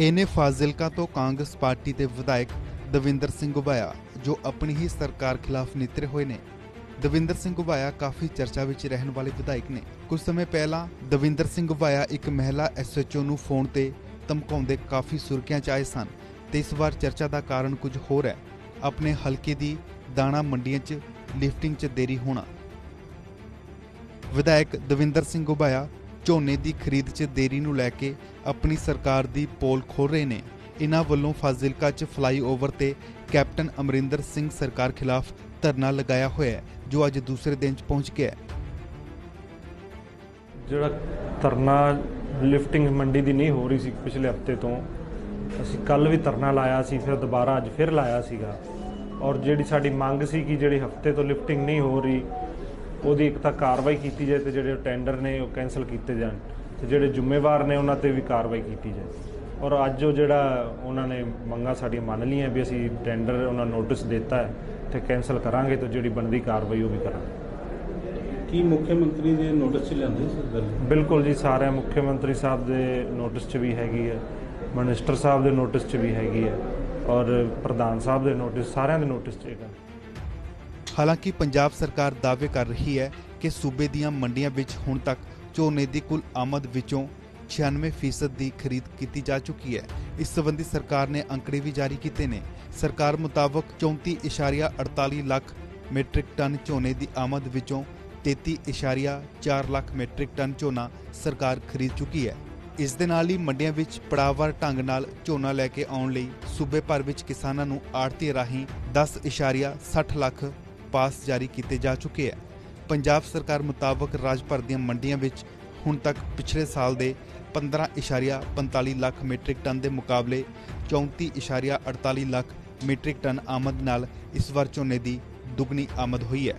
ਇਹਨੇ ਫਾਜ਼ਿਲਕਾ ਤੋਂ ਕਾਂਗਰਸ ਪਾਰਟੀ ਦੇ ਵਿਧਾਇਕ ਦਵਿੰਦਰ ਸਿੰਘ ਗੁਬਾਇਆ, ਜੋ ਆਪਣੀ ਹੀ ਸਰਕਾਰ ਖਿਲਾਫ ਨਿੱਤਰੇ ਹੋਏ ਨੇ। ਦਵਿੰਦਰ ਸਿੰਘ ਗੁਬਾਇਆ ਕਾਫੀ ਚਰਚਾ ਵਿੱਚ ਰਹਿਣ ਵਾਲੇ ਵਿਧਾਇਕ ਨੇ। ਕੁਝ ਸਮੇਂ ਪਹਿਲਾਂ ਦਵਿੰਦਰ ਸਿੰਘ ਗੁਬਾਇਆ ਇੱਕ ਮਹਿਲਾ ਐਸਐਚਓ ਨੂੰ ਫੋਨ ਤੇ ਧਮਕਾਉਂਦੇ ਕਾਫੀ ਸੁਰਖੀਆਂ 'ਚ ਆਏ ਸਨ ਤੇ ਇਸ ਵਾਰ ਚਰਚਾ ਦਾ ਕਾਰਨ ਕੁਝ ਹੋਰ ਹੈ। ਆਪਣੇ ਹਲਕੇ ਦੀ ਦਾਣਾ ਮੰਡੀਆਂ 'ਚ ਲਿਫਟਿੰਗ 'ਚ ਦੇਰੀ ਹੋਣਾ। ਵਿਧਾਇਕ ਦਵਿੰਦਰ ਸਿੰਘ ਗੁਬਾਇਆ ਝੋਨੇ ਦੀ ਖਰੀਦ 'ਚ ਦੇਰੀ ਨੂੰ ਲੈ ਕੇ ਆਪਣੀ ਸਰਕਾਰ ਦੀ ਪੋਲ ਖੋਲ ਰਹੇ ਨੇ। ਇਹਨਾਂ ਵੱਲੋਂ ਫਾਜ਼ਿਲਕਾ 'ਚ ਫਲਾਈਓਵਰ ਤੇ ਕੈਪਟਨ ਅਮਰਿੰਦਰ ਸਿੰਘ ਸਰਕਾਰ ਖਿਲਾਫ ਧਰਨਾ ਲਗਾਇਆ ਹੋਇਆ ਹੈ, ਜੋ ਅੱਜ ਦੂਸਰੇ ਦਿਨ 'ਚ ਪਹੁੰਚ ਗਿਆ ਹੈ। ਜਿਹੜਾ ਧਰਨਾ ਲਿਫਟਿੰਗ ਮੰਡੀ ਦੀ ਨਹੀਂ ਹੋ ਰਹੀ ਸੀ ਪਿਛਲੇ ਹਫ਼ਤੇ ਤੋਂ, ਅਸੀਂ ਕੱਲ ਵੀ ਧਰਨਾ ਲਾਇਆ ਸੀ, ਫਿਰ ਦੁਬਾਰਾ ਅੱਜ ਫਿਰ ਲਾਇਆ ਸੀਗਾ। ਔਰ ਜਿਹੜੀ ਸਾਡੀ ਮੰਗ ਸੀ ਕਿ ਜਿਹੜੀ ਹਫ਼ਤੇ ਤੋਂ ਲਿਫਟਿੰਗ ਨਹੀਂ ਹੋ ਰਹੀ ਉਹਦੀ ਇੱਕ ਤਾਂ ਕਾਰਵਾਈ ਕੀਤੀ ਜਾਏ ਤੇ ਜਿਹੜੇ ਟੈਂਡਰ ਨੇ ਉਹ ਕੈਨਸਲ ਕੀਤੇ ਜਾਣ ਤੇ ਜਿਹੜੇ ਜ਼ਿੰਮੇਵਾਰ ਨੇ ਉਹਨਾਂ ਤੇ ਵੀ ਕਾਰਵਾਈ ਕੀਤੀ ਜਾਏ। ਔਰ ਅੱਜ ਉਹ ਜਿਹੜਾ ਉਹਨਾਂ ਨੇ ਮੰਗਾਂ ਸਾਡੀਆਂ ਮੰਨ ਲਈਆਂ ਵੀ ਅਸੀਂ ਟੈਂਡਰ ਉਹਨਾਂ ਨੋਟਿਸ ਦਿੱਤਾ ਹੈ ਤੇ ਕੈਨਸਲ ਕਰਾਂਗੇ ਤੇ ਜਿਹੜੀ ਬਣਦੀ ਕਾਰਵਾਈ ਉਹ ਵੀ ਕਰਾਂਗੇ। ਕੀ ਮੁੱਖ ਮੰਤਰੀ ਦੇ ਨੋਟਿਸ ਚ ਲਿਆਂਦੇ ਸਰ ਗੱਲ ਬਿਲਕੁਲ ਜੀ ਸਾਰੇ ਮੁੱਖ ਮੰਤਰੀ ਸਾਹਿਬ ਦੇ ਨੋਟਿਸ 'ਚ ਵੀ ਹੈਗੀ ਹੈ ਮਿਨਿਸਟਰ ਸਾਹਿਬ ਦੇ ਨੋਟਿਸ 'ਚ ਵੀ ਹੈਗੀ ਹੈ ਔਰ ਪ੍ਰਧਾਨ ਸਾਹਿਬ ਦੇ ਨੋਟਿਸ ਸਾਰਿਆਂ ਦੇ ਨੋਟਿਸ 'ਚ ਹੈਗਾ। ਹਾਲਾਂਕਿ ਪੰਜਾਬ ਸਰਕਾਰ ਦਾਅਵੇ ਕਰ ਰਹੀ ਹੈ ਕਿ ਸੂਬੇ ਦੀਆਂ ਮੰਡੀਆਂ ਵਿੱਚ ਹੁਣ ਤੱਕ ਝੋਨੇ ਦੀ ਕੁੱਲ ਆਮਦ ਵਿੱਚੋਂ 96% ਦੀ ਖਰੀਦ ਕੀਤੀ ਜਾ ਚੁੱਕੀ ਹੈ। ਇਸ ਸੰਬੰਧੀ ਸਰਕਾਰ ਨੇ ਅੰਕੜੇ ਵੀ ਜਾਰੀ ਕੀਤੇ ਨੇ। ਸਰਕਾਰ ਮੁਤਾਬਕ 34.48 ਲੱਖ ਮੀਟ੍ਰਿਕ ਟਨ ਝੋਨੇ ਦੀ ਆਮਦ ਵਿੱਚੋਂ 33.4 ਲੱਖ ਮੀਟ੍ਰਿਕ ਟਨ ਝੋਨਾ ਸਰਕਾਰ ਖਰੀਦ ਚੁੱਕੀ ਹੈ। ਇਸ ਦੇ ਨਾਲ ਹੀ ਮੰਡੀਆਂ ਵਿੱਚ ਪੜਾਵਰ ਢੰਗ ਨਾਲ ਝੋਨਾ ਲੈ ਕੇ ਆਉਣ ਲਈ ਸੂਬੇ ਭਰ ਵਿੱਚ ਕਿਸਾਨਾਂ ਨੂੰ ਆੜਤੀ ਰਾਹੀਂ 10.60 ਲੱਖ ਪਾਸ ਜਾਰੀ ਕੀਤੇ ਜਾ ਚੁੱਕੇ ਹੈ। ਪੰਜਾਬ ਸਰਕਾਰ ਮੁਤਾਬਕ ਰਾਜ ਭਰ ਦੀਆਂ ਮੰਡੀਆਂ ਵਿੱਚ ਹੁਣ ਤੱਕ ਪਿਛਲੇ ਸਾਲ ਦੇ 15.45 ਲੱਖ ਮੀਟ੍ਰਿਕ ਟਨ ਦੇ ਮੁਕਾਬਲੇ 34.48 ਲੱਖ ਮੀਟ੍ਰਿਕ ਟਨ ਆਮਦ ਨਾਲ ਇਸ ਵਾਰ ਝੋਨੇ ਦੀ ਦੁੱਗਣੀ ਆਮਦ ਹੋਈ ਹੈ।